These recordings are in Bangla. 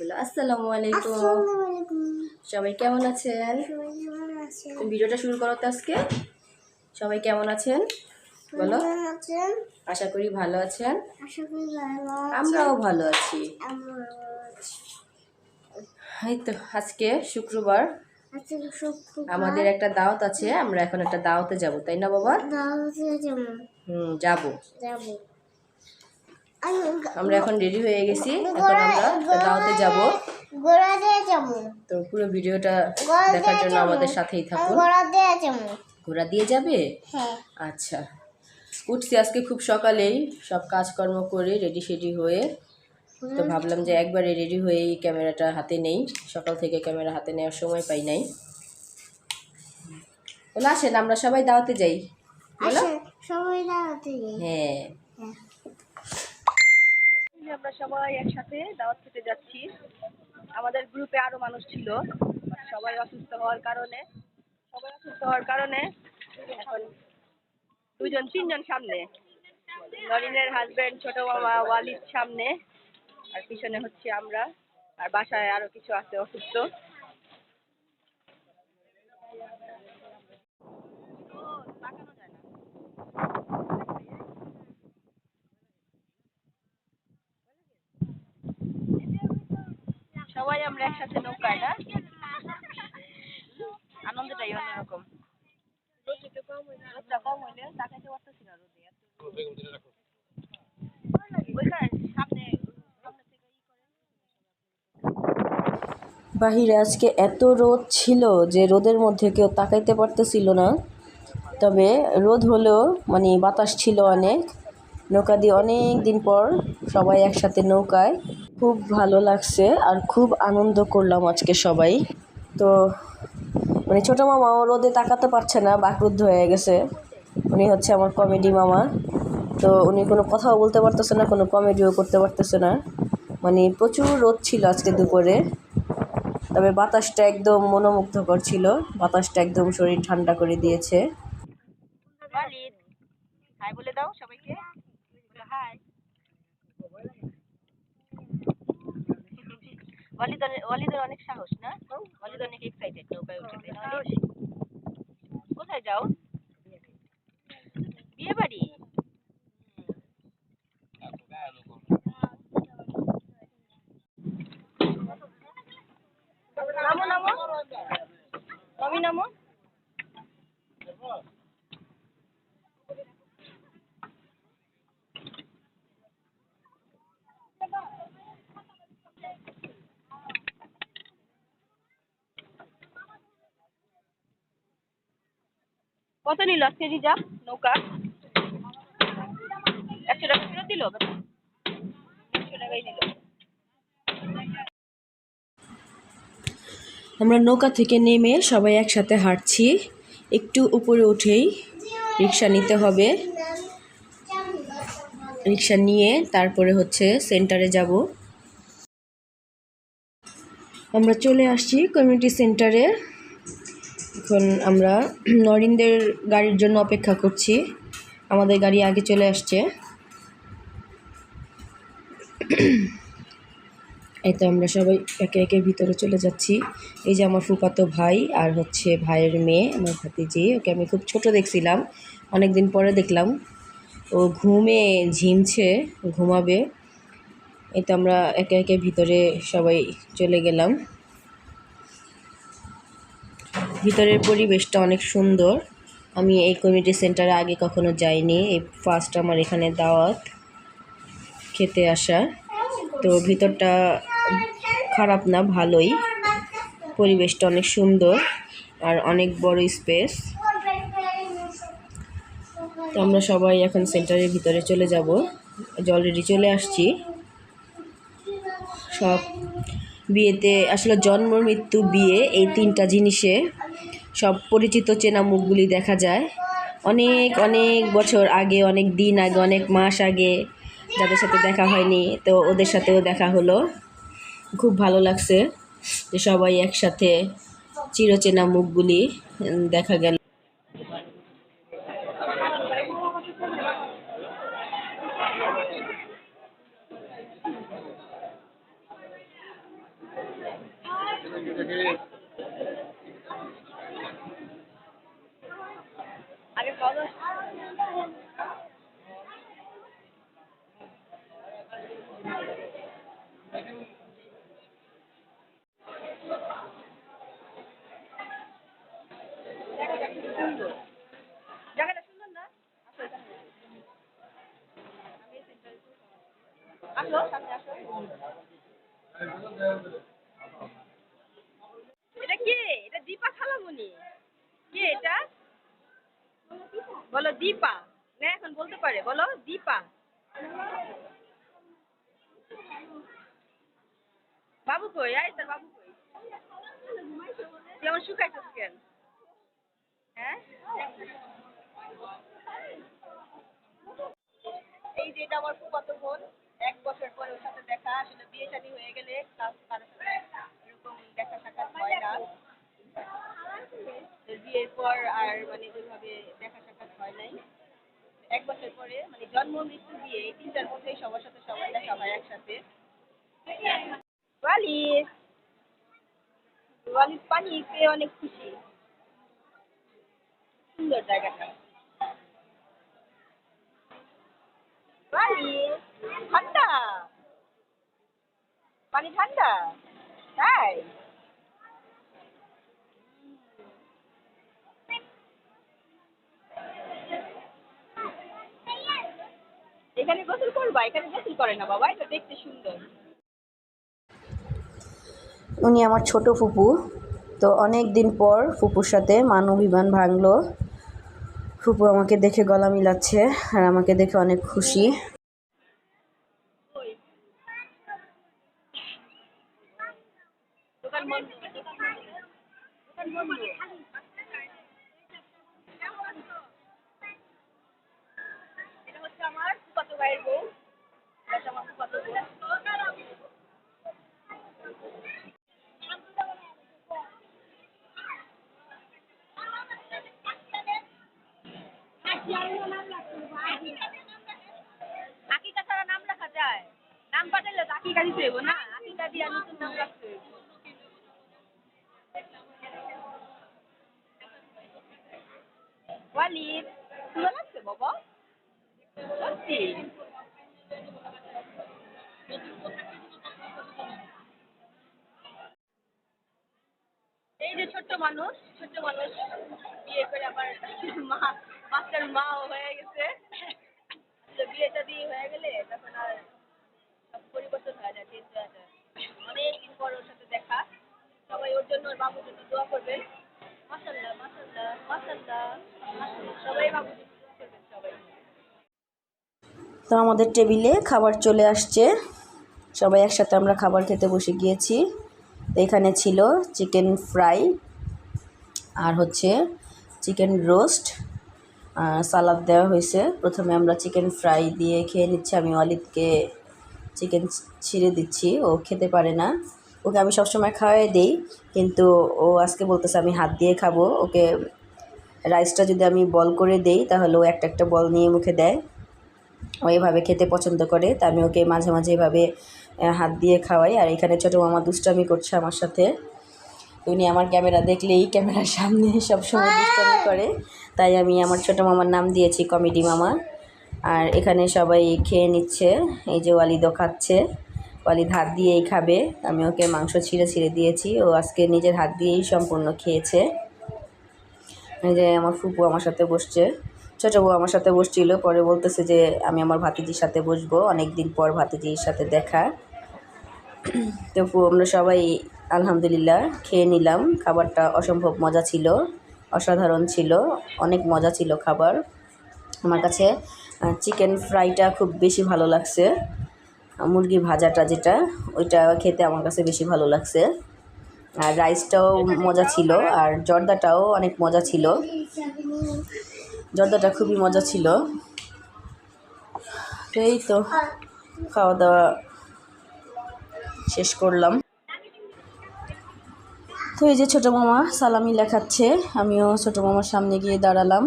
বলো আসসালামু আলাইকুম। সবাই কেমন আছেন? ভিডিওটা শুরু করো তো আজকে। সবাই কেমন আছেন? বলো। আশা করি ভালো আছেন। আমরাও ভালো আছি। এই তো আজকে শুক্রবার। আমাদের একটা দাওয়াত আছে আমরা এখন একটা দাওয়াতে যাব তাই না বাবা? হুম যাব। আমরা এখন রেডি হয়ে গেছি। এখন আমরা দাওয়াতে যাব। তো পুরো ভিডিওটা দেখার জন্য আমাদের সাথেই থাকুন। ঘোরা দিয়ে যাবে? হ্যাঁ। আচ্ছা। উঠছি আজকে খুব সকালেই। সব কাজকর্ম করে রেডি সেডি হয়ে। তো ভাবলাম যে একবারে রেডি হয়েই ক্যামেরাটা হাতে নেই। সকাল থেকে ক্যামেরা হাতে নেওয়ার সময় পাই নাই। বলে আসেন আমরা সবাই দাওয়াতে যাই। সবাই দাওয়াতে যাই। হ্যাঁ। হ্যাঁ। আমরা সবাই একসাথে দাওয়াত খেতে যাচ্ছি। আমাদের গ্রুপে আরও মানুষ ছিল সবাই অসুস্থ হওয়ার কারণে, সবাই অসুস্থ হওয়ার কারণে এখন দুজন তিনজন সামনে। নরিনের হাজবেন্ড ছোট মামা, ওয়ালিদ সামনে, আর পিছনে হচ্ছে আমরা, আর বাসায় আরও কিছু আছে অসুস্থ। সবাই আমরা একসাথে নৌকায়, না? আনন্দটাই অন্যরকম। বাহিরে, আজকে এত রোদ ছিল যে রোদের মধ্যে কেউ তাকাইতে পারতেছিল না। তবে রোদ হলেও মানে বাতাস ছিল অনেক। নৌকা দিয়ে অনেক দিন পর সবাই একসাথে নৌকায় খুব ভালো লাগছে আর খুব আনন্দ করলাম আজকে সবাই। তো মানে ছোটো মামাও রোদে তাকাতে পারছে না, বাকরুদ্ধ হয়ে গেছে। উনি হচ্ছে আমার কমেডি মামা। তো উনি কোনো কথাও বলতে পারতেছে না, কোনো কমেডিও করতে পারতেছে না। মানে প্রচুর রোদ ছিল আজকে দুপুরে। তবে বাতাসটা একদম মনোমুগ্ধকর ছিল। বাতাসটা একদম শরীর ঠান্ডা করে দিয়েছে। বলে দাও সবাইকে। হাই। ওয়ালিদ ওয়ালিদের অনেক সাহস না? ওয়ালিদ অনেক এক্সাইটেড নৌকায় উঠে? কোথায় যাও বিয়ে বাড়ি নামো নামো নমি নামো কত নিল? আজকে রিজা নৌকা। একশো টাকা ফেরত দিল? আমরা নৌকা থেকে নেমে সবাই একসাথে হাঁটছি। একটু উপরে উঠেই রিক্সা নিতে হবে। রিক্সা নিয়ে তারপরে হচ্ছে সেন্টারে যাব। আমরা চলে আসছি কমিউনিটি সেন্টারে। এখন আমরা নরিনদের গাড়ির জন্য অপেক্ষা করছি। আমাদের গাড়ি আগে চলে আসছে। এই তো আমরা সবাই একে একে ভিতরে চলে যাচ্ছি। এই যে আমার ফুফাতো ভাই আর হচ্ছে ভাইয়ের মেয়ে, আমার ভাতিজি, ওকে আমি খুব ছোট দেখছিলাম অনেক দিন পরে দেখলাম। ও ঘুমে ঝিমছে, ঘুমাবে। এই তো আমরা একে একে ভিতরে সবাই চলে গেলাম। ভিতরের পরিবেশটা অনেক সুন্দর। আমি এই কমিউনিটি সেন্টারে আগে কখনো যাইনি। এই ফার্স্ট আমার এখানে দাওয়াত, খেতে আসা। তো ভিতরটা খারাপ না, ভালোই। পরিবেশটা অনেক সুন্দর আর অনেক বড় স্পেস তো আমরা সবাই এখন সেন্টারের ভিতরে চলে যাব। অলরেডি চলে আসছি। সব বিয়েতে, আসলে জন্ম, মৃত্যু, বিয়ে এই তিনটা জিনিসে সব পরিচিত চেনা মুখগুলি দেখা যায়। অনেক অনেক বছর আগে, অনেক দিন আগে, অনেক মাস আগে যাদের সাথে দেখা হয়নি, তো ওদের সাথেও দেখা হলো। খুব ভালো লাগছে যে সবাই একসাথে চিরচেনা মুখগুলি দেখা গেল আগে বলো জায়গাটা সুন্দর না আসো এখানে। আমি এই center এ আসো সামনে আসো এটা কে এটা দীপা খালামণি কে এটা বলো দীপা না এখন বলতে পারে, বলো, দীপা। বাবু কই? আয় তোর বাবু কই? যেমন শুকাইছিস কেন? হ্যাঁ? এই যে এটা আমার ফুফাতো বোন, এক বছর পরে ওর সাথে দেখা, আসলে বিয়ে শাদী হয়ে গেলে তার কারোর সাথে এরকম দেখা সাক্ষাৎ হয় না। বিয়ের পর আর মানে ওইভাবে দেখা সাক্ষাৎ হয় নাই। এক বছর পরে মানে জন্ম, মৃত্যু বিয়ে এই তিনটার মধ্যেই সবার সাথে হয় একসাথে। ওয়ালিদ ওয়ালিদ পানি পেয়ে অনেক খুশি। সুন্দর জায়গাটা। পানি ঠান্ডা। পানি ঠান্ডা। এখানে গোসল করবা এখানে গোসল করে না বাবা এটা দেখতে সুন্দর। উনি আমার ছোট ফুপু। তো অনেক দিন পর ফুপুর সাথে মান অভিমান ভাঙলো। ফুপু আমাকে দেখে গলা মিলাচ্ছে আর আমাকে দেখে অনেক খুশি। ওই দোকান বন্ধ। আকিকা দিতে হইব না? আকিকা দিয়ে নতুন নাম রাখতে এই যে ছোট্ট মানুষ ছোট্ট মানুষ, বিয়ে করে আবার মা বাচ্চার মাও হয়ে গেছে। তো বিয়ে শাদী হয়ে গেলে তখন আর জন্য ওর বাবুর জন্য দোয়া মাসাল্লাহ মাসাল্লাহ মাসাল্লাহ সবাই বাবুর জন্য দোয়া করবেন, সবাই। তো আমাদের টেবিলে খাবার চলে আসছে। সবাই একসাথে আমরা খাবার খেতে বসে গিয়েছি। এখানে ছিল চিকেন ফ্রাই আর হচ্ছে চিকেন রোস্ট। সালাদ দেওয়া হয়েছে। প্রথমে আমরা চিকেন ফ্রাই দিয়ে খেয়ে নিচ্ছি। আমি অলিদকে চিকেন ছিঁড়ে দিচ্ছি। ও খেতে পারে না। ওকে আমি সবসময় খাওয়াই দিই, কিন্তু ও আজকে বলতেছে আমি হাত দিয়ে খাব, ওকে রাইসটা যদি আমি বল করে দেই, তাহলে ও একটা একটা বল নিয়ে মুখে দেয়। ও এভাবে খেতে পছন্দ করে, তা আমি ওকে মাঝে মাঝে এভাবে হাত দিয়ে খাওয়াই। আর এখানে ছোটো মামা দুষ্টামি করছে আমার সাথে। উনি আমার ক্যামেরা দেখলেই ক্যামেরার সামনে সবসময় দুষ্টামি করে, তাই আমি আমার ছোটো মামার নাম দিয়েছি কমেডি মামা। আর এখানে সবাই খেয়ে নিচ্ছে, এই যে ওয়ালিদও খাচ্ছে। ওয়ালিদ হাত দিয়েই খাবে। আমি ওকে মাংস ছিঁড়ে ছিঁড়ে দিয়েছি। ও আজকে নিজের হাত দিয়েই সম্পূর্ণ খেয়েছে। যে আমার ফুপু আমার সাথে বসছে। ছোটো বউ আমার সাথে বসছিল। পরে বলতেছে যে, আমি আমার ভাতিজির সাথে বসবো। অনেক দিন পর ভাতিজির সাথে দেখা। তো আমরা সবাই আলহামদুলিল্লাহ খেয়ে নিলাম। খাবারটা অসম্ভব মজা ছিল। অসাধারণ ছিল। অনেক মজা ছিল খাবার। আমার কাছে চিকেন ফ্রাইটা খুব বেশি ভালো লাগছে। মুরগি ভাজাটা যেটা, ওইটা খেতে আমার কাছে বেশি ভালো লাগছে। আর রাইসটাও মজা ছিল, আর জর্দাটাও অনেক মজা ছিল। জর্দাটা খুবই মজা ছিল। এই তো খাওয়া দাওয়া শেষ করলাম। তো এই যে ছোটো মামা সালামি লেখাচ্ছে, আমিও ছোটো মামার সামনে গিয়ে দাঁড়ালাম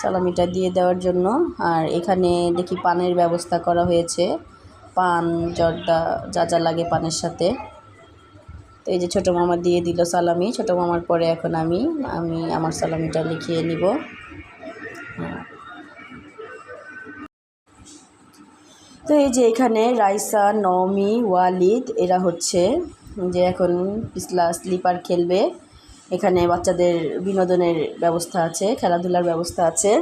সালামিটা দিয়ে দেওয়ার জন্য। আর এখানে দেখি পানের ব্যবস্থা করা হয়েছে। পান, জর্দা, যা যা লাগে পানের সাথে। তো এই যে ছোটো মামা দিয়ে দিল সালামি, ছোটো মামার পরে এখন আমি আমি আমার সালামিটা লিখিয়ে নিব। তো এই যে এখানে রাইসা নমি ওয়ালিদ, এরা হচ্ছে যে এখন পিছলা স্লিপার খেলবে। এখানে বাচ্চাদের বিনোদনের ব্যবস্থা আছে, খেলাধুলার ব্যবস্থা আছে।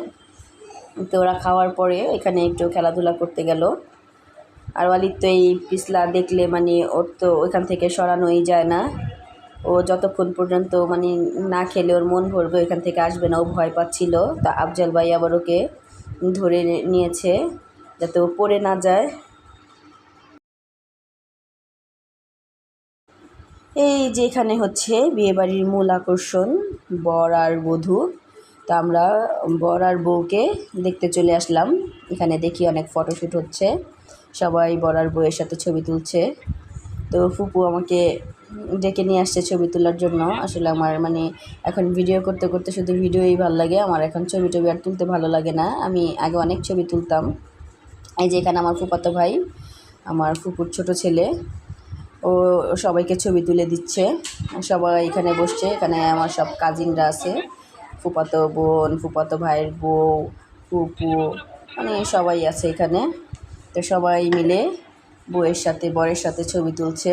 তো ওরা খাওয়ার পরে এখানে একটু খেলাধুলা করতে গেল। আর ওয়ালিদ তো এই পিছলা দেখলে মানে ওর তো ওইখান থেকে সরানোই যায় না। ও যতক্ষণ পর্যন্ত মানে না খেলে ওর মন ভরবে ওইখান থেকে আসবে না, ও ভয় পাচ্ছিল। তা আফজাল ভাই আবার ওকে ধরে নিয়েছে যাতে ও পড়ে না যায়। এই যে এখানে হচ্ছে বিয়েবাড়ির মূল আকর্ষণ, বর আর বধূ। তা আমরা বর আর বউকে দেখতে চলে আসলাম। এখানে দেখি অনেক ফটোশ্যুট হচ্ছে। সবাই বড়ার আর বউয়ের সাথে ছবি তুলছে। তো ফুপু আমাকে ডেকে নিয়ে আসছে ছবি তোলার জন্য। আসলে আমার মানে এখন ভিডিও করতে করতে শুধু ভিডিওই ভালো লাগে। আমার এখন ছবি টবি আর তুলতে ভালো লাগে না। আমি আগে অনেক ছবি তুলতাম। এই যে এখানে আমার ফুপাতো ভাই, আমার ফুপুর ছোট ছেলে, ও সবাইকে ছবি তুলে দিচ্ছে। সবাই এখানে বসছে। এখানে আমার সব কাজিনরা আছে। ফুপাতো বোন, ফুপাতো ভাইয়ের বউ, ফুপু মানে সবাই আছে এখানে। তো সবাই মিলে বউয়ের সাথে, বরের সাথে ছবি তুলছে।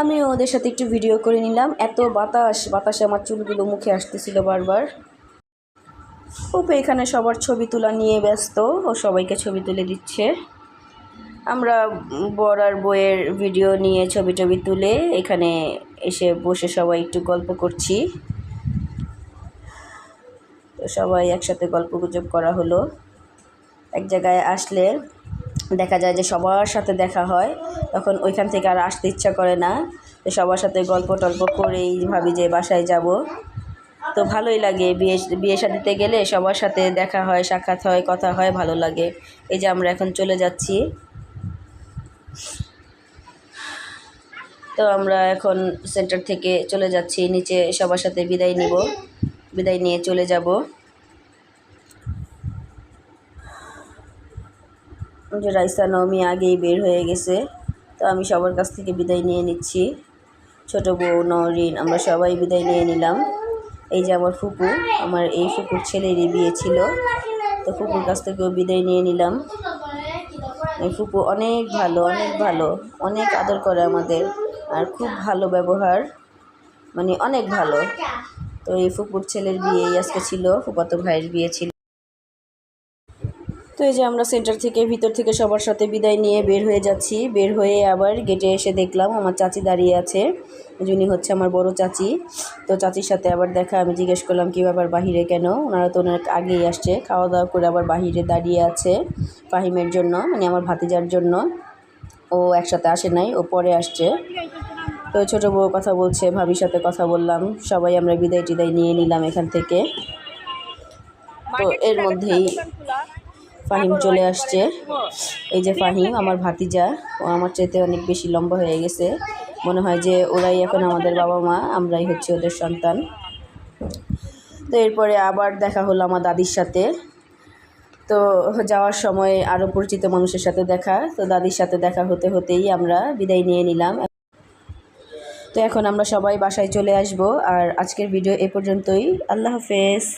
আমি ওদের সাথে একটু ভিডিও করে নিলাম। এত বাতাস, বাতাসে আমার চুলগুলো, মুখে আসতেছিল বারবার। ওপে এখানে সবার ছবি তোলা নিয়ে ব্যস্ত, ও সবাইকে ছবি তুলে দিচ্ছে। আমরা বর আর বইয়ের ভিডিও নিয়ে ছবি টবি তুলে এখানে এসে বসে সবাই একটু গল্প করছি। তো সবাই একসাথে গল্প গুজব করা হলো। এক জায়গায় আসলে দেখা যায় যে সবার সাথে দেখা হয়, তখন ওইখান থেকে আর আসতে ইচ্ছা করে না। তো সবার সাথে গল্প টল্প করেই ভাবি যে বাসায় যাব। তো ভালোই লাগে, বিয়ে বিয়ে শাদিতে গেলে সবার সাথে দেখা হয়, সাক্ষাৎ হয়, কথা হয়, ভালো লাগে। এই যে আমরা এখন চলে যাচ্ছি। তো আমরা এখন সেন্টার থেকে চলে যাচ্ছি, নিচে সবার সাথে বিদায় নিব। বিদায় নিয়ে চলে যাব। যে রাইসা নবমী আগেই বের হয়ে গেছে, তো আমি সবার কাছ থেকে বিদায় নিয়ে নিচ্ছি। ছোট বউ নরিন আমরা সবাই বিদায় নিয়ে নিলাম। এই যে আমার ফুপু, আমার এই ফুপুর ছেলেরই বিয়ে ছিল, তো ফুপুর কাছ থেকেও বিদায় নিয়ে নিলাম। এই ফুপু অনেক ভালো অনেক ভালো, অনেক আদর করে আমাদের, আর খুব ভালো ব্যবহার মানে অনেক ভালো। তো এই ফুপুর ছেলের বিয়েই আজকে ছিল, ফুপাতো ভাইয়ের বিয়ে ছিল। তো এই যে আমরা সেন্টার থেকে, ভিতর থেকে সবার সাথে বিদায় নিয়ে বের হয়ে যাচ্ছি। বের হয়ে আবার গেটে এসে দেখলাম আমার চাচি দাঁড়িয়ে আছে। যিনি হচ্ছে আমার বড় চাচি। তো চাচির সাথে আবার দেখা, আমি জিজ্ঞেস করলাম, কী ব্যাপার, বাহিরে কেন? ওনারা তো অনেক আগেই আসছে। খাওয়া দাওয়া করে আবার বাহিরে দাঁড়িয়ে আছে ফাহিমের জন্য মানে আমার ভাতিজার জন্য। ও একসাথে আসে নাই, ও পরে আসছে। তো ছোটো বউ কথা বলছে ভাবির সাথে কথা বললাম। সবাই আমরা বিদায় টিদায় নিয়ে নিলাম এখান থেকে। তো এর মধ্যেই ফাহিম চলে আসছে। এই যে ফাহিম আমার ভাতিজা ও আমার চাইতে অনেক বেশি লম্বা হয়ে গেছে। মনে হয় যে ওরাই এখন আমাদের বাবা মা আমরাই হচ্ছে ওদের সন্তান। তো এরপরে আবার দেখা হলো আমার দাদির সাথে। তো যাওয়ার সময় আরও পরিচিত মানুষের সাথে দেখা। তো দাদির সাথে দেখা হতে হতেই আমরা বিদায় নিয়ে নিলাম। তো এখন আমরা সবাই বাসায় চলে আসব। আর আজকের ভিডিও এ পর্যন্তই। আল্লাহ হাফেজ।